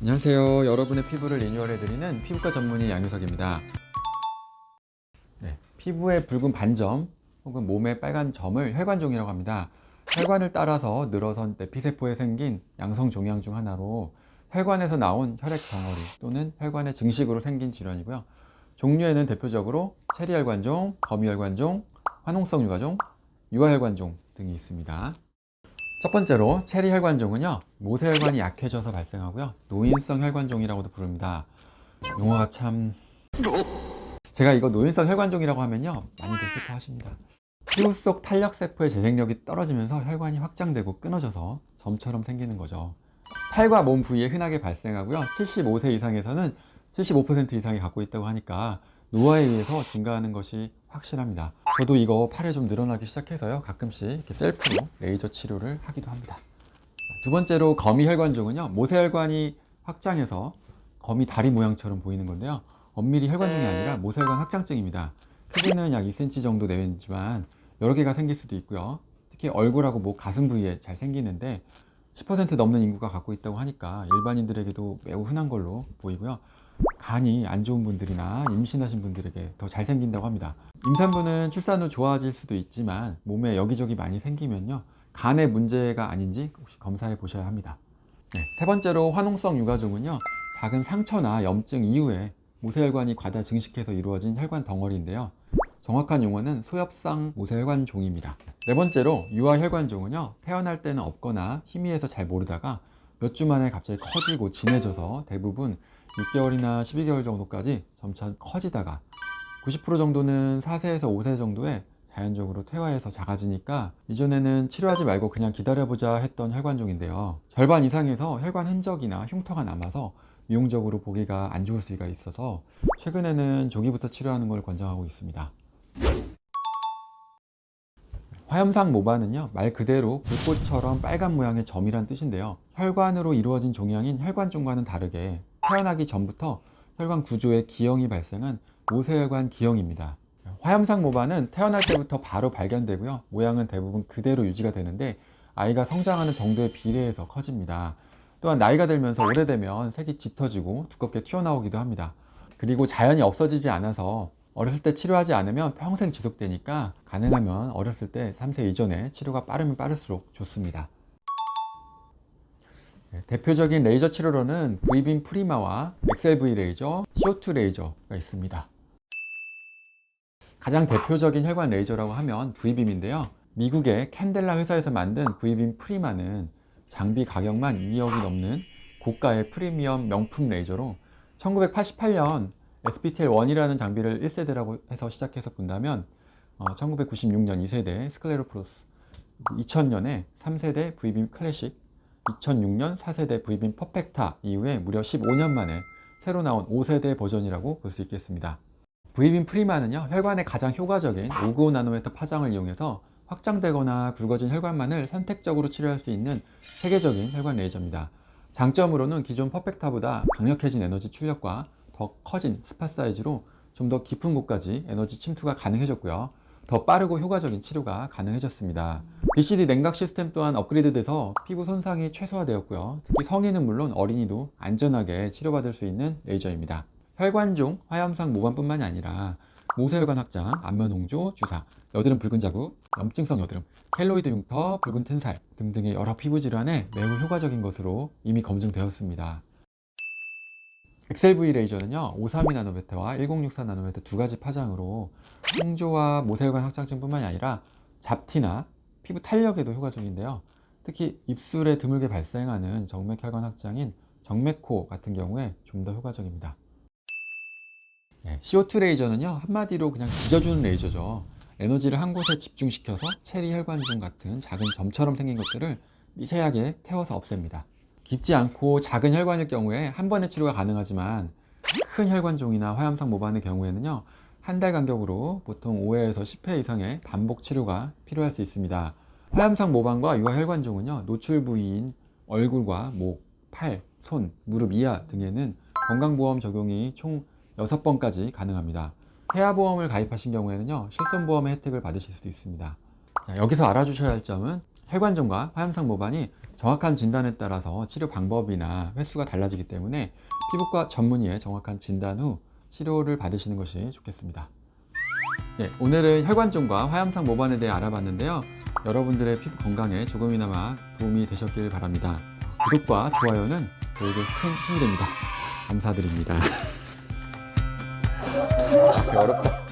안녕하세요. 여러분의 피부를 리뉴얼해드리는 피부과 전문의 양효석입니다. 네, 피부의 붉은 반점 혹은 몸의 빨간 점을 혈관종이라고 합니다. 혈관을 따라서 늘어선 내피세포에 생긴 양성 종양 중 하나로 혈관에서 나온 혈액 덩어리 또는 혈관의 증식으로 생긴 질환이고요. 종류에는 대표적으로 체리혈관종, 거미혈관종, 화농성 유가종, 유아혈관종 등이 있습니다. 첫 번째로 체리 혈관종은요 모세혈관이 약해져서 발생하고요 노인성 혈관종이라고도 부릅니다. 용어가 참. 제가 이거 노인성 혈관종이라고 하면요 많이들 슬퍼하십니다. 피부 속 탄력세포의 재생력이 떨어지면서 혈관이 확장되고 끊어져서 점처럼 생기는 거죠. 팔과 몸 부위에 흔하게 발생하고요 75세 이상에서는 75% 이상이 갖고 있다고 하니까 노화에 의해서 증가하는 것이 확실합니다. 저도 이거 팔에 좀 늘어나기 시작해서요. 가끔씩 이렇게 셀프로 레이저 치료를 하기도 합니다. 두 번째로 거미 혈관종은요. 모세혈관이 확장해서 거미 다리 모양처럼 보이는 건데요. 엄밀히 혈관종이 아니라 모세혈관 확장증입니다. 크기는 약 2cm 정도 내외지만 여러 개가 생길 수도 있고요. 특히 얼굴하고 목, 가슴 부위에 잘 생기는데 10% 넘는 인구가 갖고 있다고 하니까 일반인들에게도 매우 흔한 걸로 보이고요. 간이 안 좋은 분들이나 임신하신 분들에게 더 잘 생긴다고 합니다. 임산부는 출산 후 좋아질 수도 있지만 몸에 여기저기 많이 생기면요. 간의 문제가 아닌지 혹시 검사해 보셔야 합니다. 네, 세 번째로 화농성 유가종은요. 작은 상처나 염증 이후에 모세혈관이 과다 증식해서 이루어진 혈관 덩어리인데요. 정확한 용어는 소엽상 모세혈관종입니다. 네 번째로 유아혈관종은요. 태어날 때는 없거나 희미해서 잘 모르다가 몇 주 만에 갑자기 커지고 진해져서 대부분 6개월이나 12개월 정도까지 점차 커지다가 90% 정도는 4세에서 5세 정도에 자연적으로 퇴화해서 작아지니까 이전에는 치료하지 말고 그냥 기다려보자 했던 혈관종인데요. 절반 이상에서 혈관 흔적이나 흉터가 남아서 미용적으로 보기가 안 좋을 수가 있어서 최근에는 조기부터 치료하는 걸 권장하고 있습니다. 화염상 모반은요 말 그대로 불꽃처럼 빨간 모양의 점이란 뜻인데요 혈관으로 이루어진 종양인 혈관종과는 다르게 태어나기 전부터 혈관 구조에 기형이 발생한 모세혈관 기형입니다 화염상 모반은 태어날 때부터 바로 발견되고요 모양은 대부분 그대로 유지가 되는데 아이가 성장하는 정도에 비례해서 커집니다 또한 나이가 들면서 오래되면 색이 짙어지고 두껍게 튀어나오기도 합니다 그리고 자연이 없어지지 않아서 어렸을 때 치료하지 않으면 평생 지속되니까 가능하면 어렸을 때 3세 이전에 치료가 빠르면 빠를수록 좋습니다. 네, 대표적인 레이저 치료로는 V빔 프리마와 XLV 레이저, CO2 레이저가 있습니다. 가장 대표적인 혈관 레이저라고 하면 V빔인데요. 미국의 캔델라 회사에서 만든 V빔 프리마는 장비 가격만 2억이 넘는 고가의 프리미엄 명품 레이저로 1988년 SPTL1이라는 장비를 1세대라고 해서 시작해서 본다면 어, 1996년 2세대 스클레로프로스 2000년에 3세대 V빔 클래식 2006년 4세대 V빔 퍼펙타 이후에 무려 15년 만에 새로 나온 5세대 버전이라고 볼 수 있겠습니다. V빔 프리마는요 혈관의 가장 효과적인 595 나노메터 파장을 이용해서 확장되거나 굵어진 혈관만을 선택적으로 치료할 수 있는 세계적인 혈관 레이저입니다. 장점으로는 기존 퍼펙타보다 강력해진 에너지 출력과 더 커진 스팟 사이즈로 좀 더 깊은 곳까지 에너지 침투가 가능해졌고요. 더 빠르고 효과적인 치료가 가능해졌습니다. BCD 냉각 시스템 또한 업그레이드돼서 피부 손상이 최소화되었고요. 특히 성인은 물론 어린이도 안전하게 치료받을 수 있는 레이저입니다. 혈관종, 화염상 모반뿐만이 아니라 모세혈관 확장, 안면 홍조, 주사, 여드름 붉은 자국, 염증성 여드름, 켈로이드 흉터, 붉은 튼살 등등의 여러 피부 질환에 매우 효과적인 것으로 이미 검증되었습니다. XLV 레이저는요 532 나노메터와 1064 나노메터 두 가지 파장으로 홍조와 모세혈관 확장증뿐만이 아니라 잡티나 피부 탄력에도 효과적인데요 특히 입술에 드물게 발생하는 정맥혈관 확장인 정맥코 같은 경우에 좀 더 효과적입니다 네, CO2 레이저는요 한마디로 그냥 지져주는 레이저죠. 에너지를 한 곳에 집중시켜서 체리 혈관종 같은 작은 점처럼 생긴 것들을 미세하게 태워서 없앱니다. 깊지 않고 작은 혈관일 경우에 한 번의 치료가 가능하지만 큰 혈관종이나 화염상 모반의 경우에는요 한 달 간격으로 보통 5회에서 10회 이상의 반복 치료가 필요할 수 있습니다. 화염상 모반과 유아혈관종은요 노출 부위인 얼굴과 목, 팔, 손, 무릎 이하 등에는 건강보험 적용이 총 6번까지 가능합니다 태아보험을 가입하신 경우에는요 실손보험의 혜택을 받으실 수도 있습니다 자, 여기서 알아주셔야 할 점은 혈관종과 화염상 모반이 정확한 진단에 따라서 치료 방법이나 횟수가 달라지기 때문에 피부과 전문의의 정확한 진단 후 치료를 받으시는 것이 좋겠습니다. 네, 오늘은 혈관종과 화염상 모반에 대해 알아봤는데요. 여러분들의 피부 건강에 조금이나마 도움이 되셨길 바랍니다. 구독과 좋아요는 저에게 큰 힘이 됩니다. 감사드립니다. 아, 어렵다.